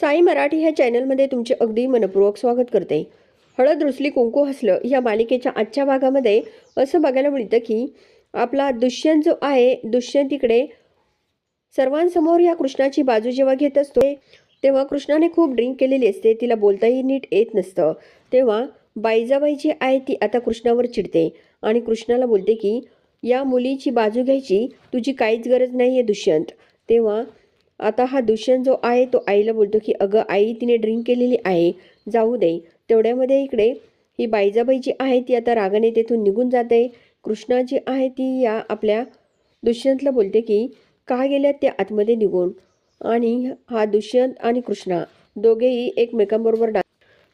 साई मराठी ह्या चॅनलमध्ये तुमचे अगदी मनपूर्वक स्वागत करते. हळद रुसली कुंकू हसलं या मालिकेच्या आजच्या भागामध्ये असं बघायला मिळतं की आपला दुष्यंत जो आहे दुष्यंत इकडे सर्वांसमोर या कृष्णाची बाजू जेव्हा घेत असतो तेव्हा कृष्णाने खूप ड्रिंक केलेली असते तिला बोलताही नीट येत नसतं. तेव्हा बाईजाबाई जी आहे ती आता कृष्णावर चिडते आणि कृष्णाला बोलते की या मुलीची बाजू घ्यायची तुझी काहीच गरज नाही आहे दुष्यंत. तेव्हा आता हा दुष्यंत जो आहे तो आईला बोलतो की अगं आई तिने ड्रिंक केलेली आहे जाऊ दे. तेवढ्यामध्ये इकडे ही बाईजाबाई जी आहे ती आता रागाने तेथून निघून जाते. कृष्णा जी आहे ती या आपल्या दुष्यंतला बोलते की का गेल्यात ते आतमध्ये निघून? आणि हा दुष्यंत आणि कृष्णा दोघेही एकमेकांबरोबर डा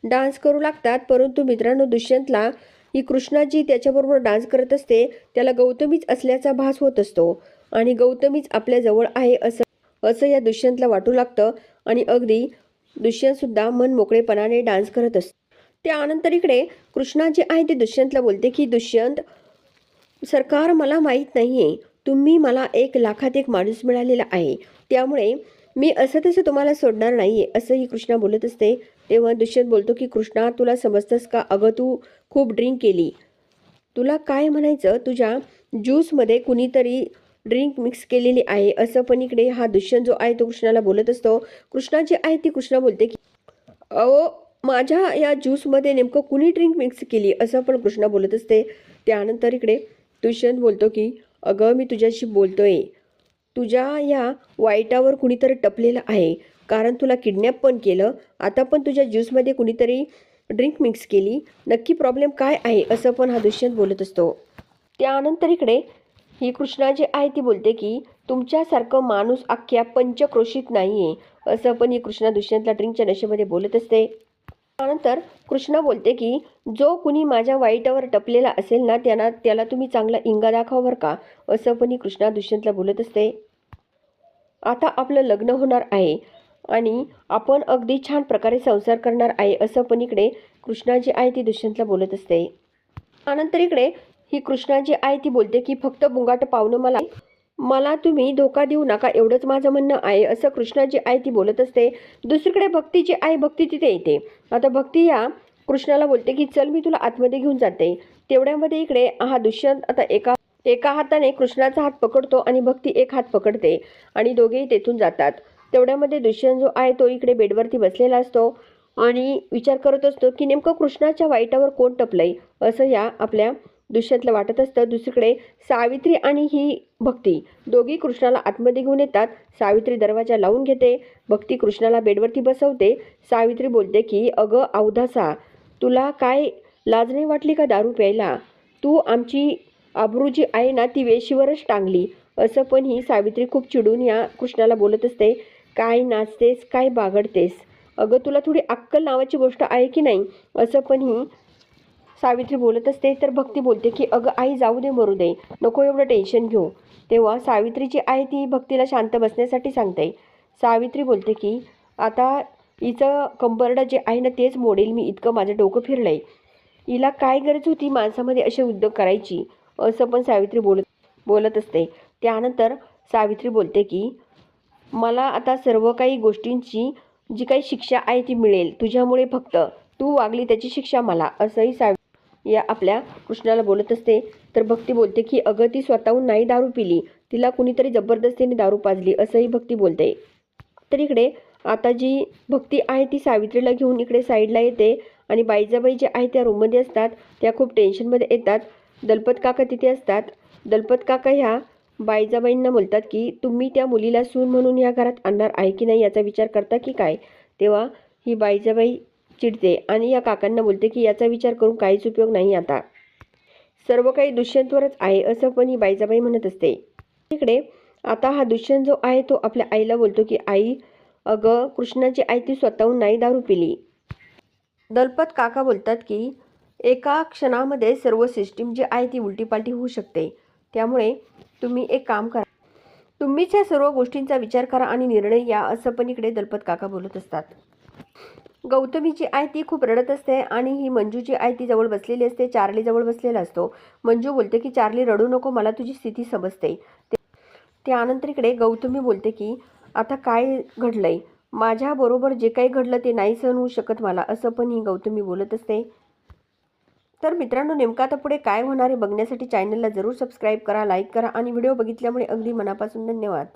डान्स करू लागतात. परंतु मित्रांनो दुष्यंतला ही कृष्णा जी त्याच्याबरोबर डान्स करत असते त्याला गौतमीच असल्याचा भास होत असतो. आणि गौतमीच आपल्याजवळ आहे असं असं या दुष्यंतला वाटू लागतं आणि अगदी दुष्यंतसुद्धा मन मोकळेपणाने डान्स करत असतो. त्यानंतर इकडे कृष्णा जे आहे ते दुष्यंतला बोलते की दुष्यंत सरकार मला माहीत नाही आहे तुम्ही मला एक लाखात एक माणूस मिळालेला आहे. त्यामुळे मी असं तसं तुम्हाला सोडणार नाही आहे असंही कृष्णा बोलत असते. तेव्हा दुष्यंत बोलतो की कृष्णा तुला समजतंस का? अगं तू खूप ड्रिंक केली. तुला काय म्हणायचं? तुझ्या ज्यूसमध्ये कुणीतरी ड्रिंक मिक्स केलेली आहे. असं पण इकडे हा दुष्यंत जो आहे तो कृष्णाला बोलत असतो. कृष्णा जी आहे ती कृष्णा बोलते की अहो माझ्या या ज्यूसमध्ये नेमकं कुणी ड्रिंक मिक्स केली? असं पण कृष्णा बोलत असते. त्यानंतर इकडे दुष्यंत बोलतो की अगं मी तुझ्याशी बोलतोय. तुझ्या या वाईटावर कुणीतरी टपलेलं आहे. कारण तुला किडनॅप पण केलं. आता पण तुझ्या ज्यूसमध्ये कुणीतरी ड्रिंक मिक्स केली. नक्की प्रॉब्लेम काय आहे? असं पण हा दुष्यंत बोलत असतो. त्यानंतर इकडे ही कृष्णा जी आहे ती बोलते की तुमच्यासारखं माणूस अख्ख्या पंचक्रोशीत नाही आहे असं पण ही कृष्णा दुष्यंतला ड्रिंकच्या नशेमध्ये बोलत असते. त्यानंतर कृष्णा बोलते की जो कुणी माझ्या वाईटावर टपलेला असेल ना त्यांना त्याला तुम्ही चांगला इंगा दाखवा बरं का असं पण ही कृष्णा दुष्यंतला बोलत असते. आता आपलं लग्न होणार आहे आणि आपण अगदी छान प्रकारे संसार करणार आहे असं पण इकडे कृष्णा जी आहे ती दुष्यंतला बोलत असते. त्यानंतर इकडे ही कृष्णा जी आहे ती बोलते की फक्त बुंगाट पाहुणं मला मला तुम्ही धोका देऊ नका एवढंच माझं म्हणणं आहे. असं कृष्णा जी आहे ती बोलत असते. दुसरीकडे भक्ती जी आहे भक्ती तिथे येते. आता भक्ती या कृष्णाला बोलते की चल मी तुला आतमध्ये घेऊन जाते. तेवढ्यामध्ये इकडे हा दुष्यंत आता एका एका हाताने कृष्णाचा हात पकडतो आणि भक्ती एक हात पकडते आणि दोघेही तेथून जातात. तेवढ्यामध्ये दुष्यंत जो आहे तो इकडे बेडवरती बसलेला असतो आणि विचार करत असतो की नेमकं कृष्णाच्या वाईटावर कोण टपलंय? असं या आपल्या दुष्यंतला वाटत असतं. दुसरीकडे सावित्री आणि ही भक्ती. दोघी कृष्णाला आतमध्ये घेऊन येतात. सावित्री दरवाजा लावून घेते. भक्ती कृष्णाला बेडवरती बसवते. सावित्री बोलते की अगं अवधासा तुला काय लाज नाही वाटली का दारू प्यायला? तू आमची आबरू जी आहे ना ती वेशीवरच टांगली. असं पण ही सावित्री खूप चिडून या कृष्णाला बोलत असते. काय नाचतेस? काय बागडतेस? अगं तुला थोडी अक्कल नावाची गोष्ट आहे की नाही? असं पण ही सावित्री बोलत असते तर भक्ती बोलते की अगं आई जाऊ दे मरू दे. नको एवढं टेन्शन घेऊ. तेव्हा सावित्री जी आहे ती भक्तीला शांत बसण्यासाठी सांगते. सावित्री बोलते की आता हिचं कंबरडं जे आहे ना तेच मोडेल मी. इतकं माझं डोकं फिरलं आहे हिला काय गरज होती माणसामध्ये असे उद्योग करायची? असं पण सावित्री बोलत बोलत असते. त्यानंतर सावित्री बोलते की मला आता सर्व काही गोष्टींची जी काही शिक्षा आहे ती मिळेल. तुझ्यामुळे फक्त तू वागली त्याची शिक्षा मला. असंही सावि या आपल्या कृष्णाला बोलत असते. तर भक्ती बोलते की अगं ती स्वतःहून नाही दारू पिली. तिला कुणीतरी जबरदस्तीने दारू पाजली असंही भक्ती बोलते. तर इकडे आता जी भक्ती आहे ती सावित्रीला घेऊन इकडे साईडला येते आणि बाईजाबाई जे आहे त्या रूममध्ये असतात. त्या खूप टेन्शनमध्ये येतात. दलपत काका तिथे असतात. दलपत काका ह्या बाईजाबाईंना बोलतात की तुम्ही त्या मुलीला सून म्हणून या घरात आणणार आहे की नाही याचा विचार करता की काय? तेव्हा ही बाईजाबाई चिडते आणि या काकांना बोलते की याचा विचार करून काहीच उपयोग नाही आता. सर्व काही दुष्यंतवरच आहे असं पण ही बाईजाबाई म्हणत असते. इकडे आता हा दुष्यंत जो आहे तो आपल्या आईला बोलतो की आई अगं कृष्णाची आई ती स्वतःहून नाही दारू पिली. दलपत काका बोलतात की एका क्षणामध्ये सर्व सिस्टीम जी आहे ती उलटीपालटी होऊ शकते. त्यामुळे तुम्ही एक काम करा. तुम्हीच या सर्व गोष्टींचा विचार करा आणि निर्णय या असं पण इकडे दलपत काका बोलत असतात. गौतमी जी आहे ती खूप रडत असते आणि ही मंजू जी आहे ती जवळ बसलेली असते चार्ली जवळ बसलेला असतो. मंजू बोलते की चार्ली रडू नको मला तुझी स्थिती समजते. त्यानंतर इकडे गौतमी बोलते की आता काय घडलंय? माझ्याबरोबर जे काही घडलं ते नाही सहन होऊ शकत मला असं पण ही गौतमी बोलत असते. तर मित्रांनो नेमकं आता पुढे काय होणार आहे बघण्यासाठी चॅनलला जरूर सबस्क्राईब करा लाईक करा आणि व्हिडिओ बघितल्यामुळे अगदी मनापासून धन्यवाद.